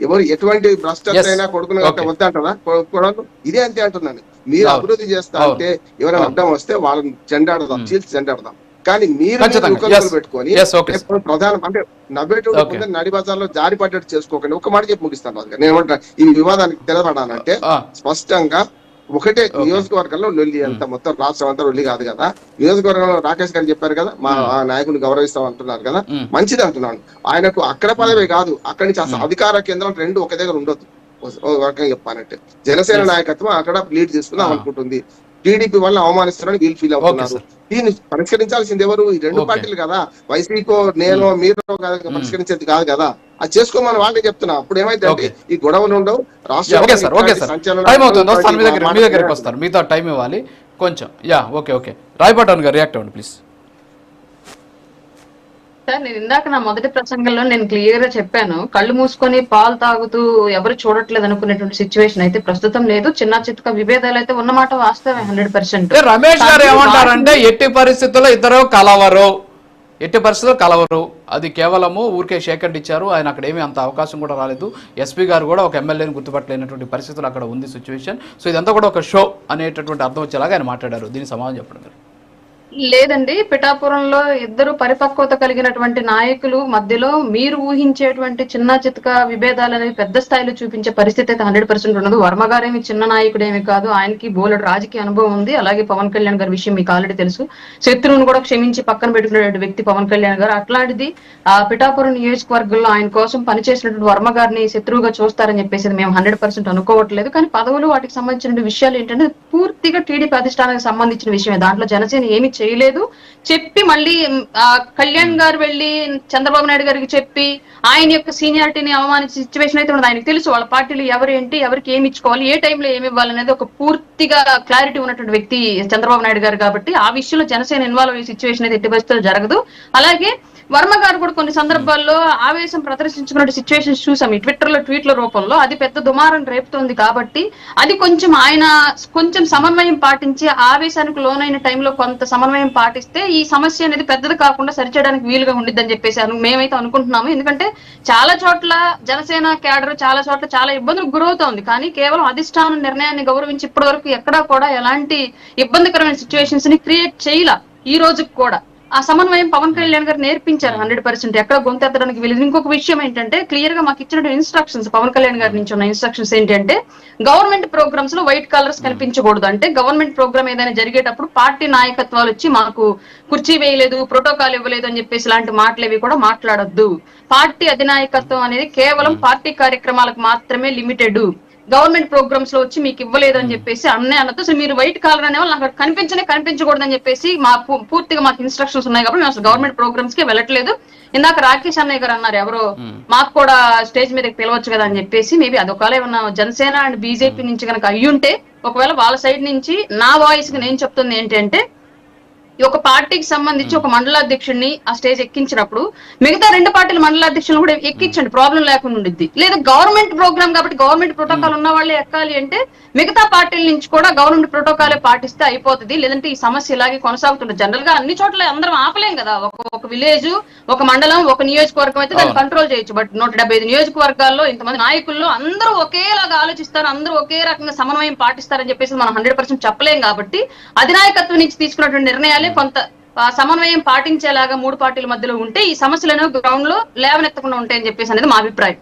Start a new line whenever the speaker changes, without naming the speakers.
ఎవరు ఎటువంటి భ్రష్టత
Yes.
అయినా కొడుకుని
Okay.
వద్దంటారా కొడలు ఇదే అంతే అంటున్నాను మీరు. అభివృద్ధి చేస్తా. అంటే ఎవరైనా. అడ్డం వస్తే వాళ్ళని చెండాడదాం
Hmm.
చీల్చి చెండాడదాం కానీ మీరు. పెట్టుకొని ప్రధాన అంటే. ముందే నడి బజార్లో జారి పడ్డట్టు చేసుకోకండి ఒక మాట చెప్పి ముగిస్తాను. నేను ఈ వివాదానికి తెలపడానంటే స్పష్టంగా ఒకటే. నియోజకవర్గంలో లొల్లి అంత మొత్తం రాష్ట్రం అంతా లొల్లి కాదు కదా. నియోజకవర్గంలో రాకేష్ గారు చెప్పారు కదా మా. ఆ నాయకుని గౌరవిస్తాం అంటున్నారు కదా మంచిది అంటున్నాను ఆయనకు అక్కడ పదవే కాదు. అక్కడి నుంచి అసలు. అధికార కేంద్రం రెండు ఒక దగ్గర ఉండొద్దు. రకంగా చెప్పానంటే జనసేన. నాయకత్వం అక్కడ లీడ్ తీసుకుందాం. అనుకుంటుంది. టీడీపీ వల్ల అవమానిస్తున్నారని వీళ్ళు ఫీల్ అవుతున్నారు. దీన్ని పరిష్కరించాల్సింది ఎవరు? ఈ రెండు. పార్టీలు కదా. వైసీపీకో నేను మీరు పరిష్కరించేది కాదు కదా. అది చేసుకోమని వాళ్ళే చెప్తున్నా. అప్పుడు ఏమైతే
Okay.
ఈ గొడవలు ఉండవు
yeah, okay sir okay sir. Time అవుతుంది. వస్తాను మీ దగ్గర మీ దగ్గరికి వస్తాను మీతో టైం ఇవ్వాలి. కొంచెం. Yeah okay okay. రాయపట్టాను గారు రియాక్ట్ అవ్వండి ప్లీజ్
సార్ నేను ఇందాక నా మొదటి ప్రసంగంలో నేను క్లియర్గా చెప్పాను. కళ్ళు మూసుకొని పాలు తాగుతూ ఎవరు చూడట్లేదు అనుకునేటువంటి సిచ్యువేషన్ అయితే ప్రస్తుతం లేదు. చిన్న చిత్క విభేదాలు అయితే ఉన్నమాట వాస్తవమే హండ్రెడ్ పర్సెంట్
అంటే రమేష్ గారు ఏమంటారంటే ఎట్టి పరిస్థితుల్లో ఇద్దరు కలవరు. ఎట్టి పరిస్థితుల్లో కలవరు. అది కేవలము ఊరికే షేకండ్ ఇచ్చారు. ఆయన అక్కడ ఏమీ అంత అవకాశం కూడా రాలేదు. ఎస్పీ గారు కూడా ఒక ఎమ్మెల్యేని గుర్తుపట్టలేనటువంటి పరిస్థితులు అక్కడ ఉంది సిచ్యువేషన్. సో ఇదంతా కూడా ఒక షో అనేటటువంటి అర్థం వచ్చేలాగా ఆయన మాట్లాడారు. దీని సమాధానం చెప్పడం
లేదండి. పిఠాపురంలో ఇద్దరు పరిపక్వత కలిగినటువంటి నాయకులు మధ్యలో మీరు ఊహించేటువంటి చిన్న చితక విభేదాలు అనేవి పెద్ద స్థాయిలో చూపించే పరిస్థితి అయితే హండ్రెడ్ పర్సెంట్ ఉండదు వర్మ గారేమి చిన్న నాయకుడేమి కాదు. ఆయనకి బోలెడు రాజకీయ అనుభవం ఉంది. అలాగే పవన్ కళ్యాణ్ గారి విషయం మీకు ఆల్రెడీ తెలుసు. శత్రువును కూడా క్షమించి పక్కన పెట్టుకునేటువంటి వ్యక్తి పవన్ కళ్యాణ్ గారు. అట్లాంటిది ఆ పిఠాపురం నియోజకవర్గంలో ఆయన కోసం పనిచేసినటువంటి వర్మ గారిని శత్రువుగా చూస్తారని చెప్పేసి మేము హండ్రెడ్ పర్సెంట్ అనుకోవట్లేదు. కానీ పదవులు వాటికి సంబంధించిన విషయాలు ఏంటంటే పూర్తిగా టీడీపీ అధిష్టానానికి సంబంధించిన విషయమే. దాంట్లో జనసేన ఏమి చేయ చేయలేదు. చెప్పి మళ్ళీ ఆ, కళ్యాణ్ గారు వెళ్ళి చంద్రబాబు నాయుడు గారికి చెప్పి ఆయన యొక్క సీనియారిటీని అవమానించే సిచ్యువేషన్ అయితే ఉండదు ఆయనకు తెలుసు వాళ్ళ పార్టీలు ఎవరు ఏంటి ఎవరికి ఏమి ఇచ్చుకోవాలి ఏ టైంలో ఏమి ఇవ్వాలనేది ఒక పూర్తిగా క్లారిటీ ఉన్నటువంటి వ్యక్తి చంద్రబాబు నాయుడు గారు కాబట్టి ఆ విషయంలో జనసేన ఇన్వాల్వ్ అయ్యే సిచ్యువేషన్ అయితే ఎట్టి పరిస్థితుల్లో జరగదు. అలాగే వర్మ గారు కూడా కొన్ని సందర్భాల్లో ఆవేశం ప్రదర్శించుకున్న సిచ్యువేషన్స్ చూసాం. ఈ ట్విట్టర్లో ట్వీట్ల రూపంలో అది పెద్ద దుమారం రేపుతోంది కాబట్టి అది కొంచెం ఆయన కొంచెం సమన్వయం పాటించి ఆవేశానికి లోనైన టైంలో కొంత సమన్వయం పాటిస్తే ఈ సమస్య అనేది పెద్దది కాకుండా సరిచేయడానికి వీలుగా ఉండిద్దని చెప్పేసి మేమైతే అనుకుంటున్నాము. ఎందుకంటే చాలా చోట్ల జనసేన క్యాడర్ చాలా చోట్ల చాలా ఇబ్బందులకు గురవుతోంది. కానీ కేవలం అధిష్టానం నిర్ణయాన్ని గౌరవించి ఇప్పటి వరకు ఎక్కడా కూడా ఎలాంటి ఇబ్బందికరమైన సిచ్యువేషన్స్ని క్రియేట్ చేయాల. ఈ రోజుకి కూడా. ఆ సమన్వయం పవన్ కళ్యాణ్ గారు నేర్పించారు హండ్రెడ్ పర్సెంట్. ఎక్కడ గొంతెత్తడానికి వీలేదు. ఇంకొక విషయం ఏంటంటే క్లియర్గా మాకు ఇచ్చిన ఇన్స్ట్రక్షన్స్ పవన్ కళ్యాణ్ గారి నుంచి ఉన్న ఇన్స్ట్రక్షన్స్ ఏంటంటే గవర్నమెంట్ ప్రోగ్రామ్స్లో వైట్ కలర్స్ కనిపించకూడదు అంటే గవర్నమెంట్ ప్రోగ్రామ్ ఏదైనా జరిగేటప్పుడు పార్టీ నాయకత్వాలు వచ్చి మాకు కుర్చీ వేయలేదు ప్రోటోకాల్ ఇవ్వలేదు అని చెప్పేసి ఇలాంటి మాటలు ఏవి కూడా మాట్లాడొద్దు. పార్టీ అధినాయకత్వం అనేది కేవలం పార్టీ కార్యక్రమాలకు మాత్రమే లిమిటెడ్ గవర్నమెంట్ ప్రోగ్రామ్స్లో వచ్చి మీకు ఇవ్వలేదు అని చెప్పేసి అన్నీ అన్నతో అసలు మీరు వైట్ కాలర్ అనే వాళ్ళు నాకు అక్కడ కనిపించనే కనిపించకూడదు అని చెప్పేసి మా పూర్తిగా మాకు ఇన్స్ట్రక్షన్స్ ఉన్నాయి కాబట్టి మేము అసలు గవర్నమెంట్ ప్రోగ్రామ్స్కి వెళ్ళట్లేదు. ఇందాక రాకేష్ అన్నయ్య గారు అన్నారు ఎవరో మాకు కూడా స్టేజ్ మీదకి పిలవచ్చు కదా అని చెప్పేసి మేబీ అది ఒకవేళ ఏమన్నా జనసేన అండ్ బీజేపీ నుంచి కనుక అయ్యుంటే ఒకవేళ వాళ్ళ సైడ్ నుంచి నా వాయిస్కి నేను చెప్తుంది ఏంటంటే ఈ ఒక పార్టీకి సంబంధించి ఒక మండలాధ్యక్షుడిని ఆ స్టేజ్ ఎక్కించినప్పుడు మిగతా రెండు పార్టీల మండలాధ్యక్షులను కూడా ఎక్కించండి ప్రాబ్లం లేకుండా ఉండిద్ది. లేదా గవర్నమెంట్ ప్రోగ్రామ్ కాబట్టి గవర్నమెంట్ ప్రోటోకాల్ ఉన్న వాళ్ళే ఎక్కాలి అంటే మిగతా పార్టీల నుంచి కూడా గవర్నమెంట్ ప్రోటోకాలే పాటిస్తే అయిపోతుంది. లేదంటే ఈ సమస్య ఇలాగే కొనసాగుతుంది జనరల్గా అన్ని చోట్ల అందరం ఆపలేం కదా. ఒక ఒక విలేజ్ ఒక మండలం ఒక నియోజకవర్గం అయితే దాన్ని. కంట్రోల్ చేయొచ్చు. బట్ నూట డెబ్బై ఐదు నియోజకవర్గాల్లో ఇంతమంది నాయకుల్లో అందరూ ఒకేలాగా ఆలోచిస్తారు అందరూ ఒకే రకంగా సమన్వయం పాటిస్తారని చెప్పేసి మనం హండ్రెడ్ పర్సెంట్ చెప్పలేం కాబట్టి అధినాయకత్వం నుంచి తీసుకున్నటువంటి నిర్ణయాలే కొంత సమన్వయం పాటించేలాగా మూడు పార్టీల మధ్యలో ఉంటే ఈ సమస్యలను గ్రౌండ్లో లేవనెత్తకుండా ఉంటాయని చెప్పేసి అనేది మా అభిప్రాయం.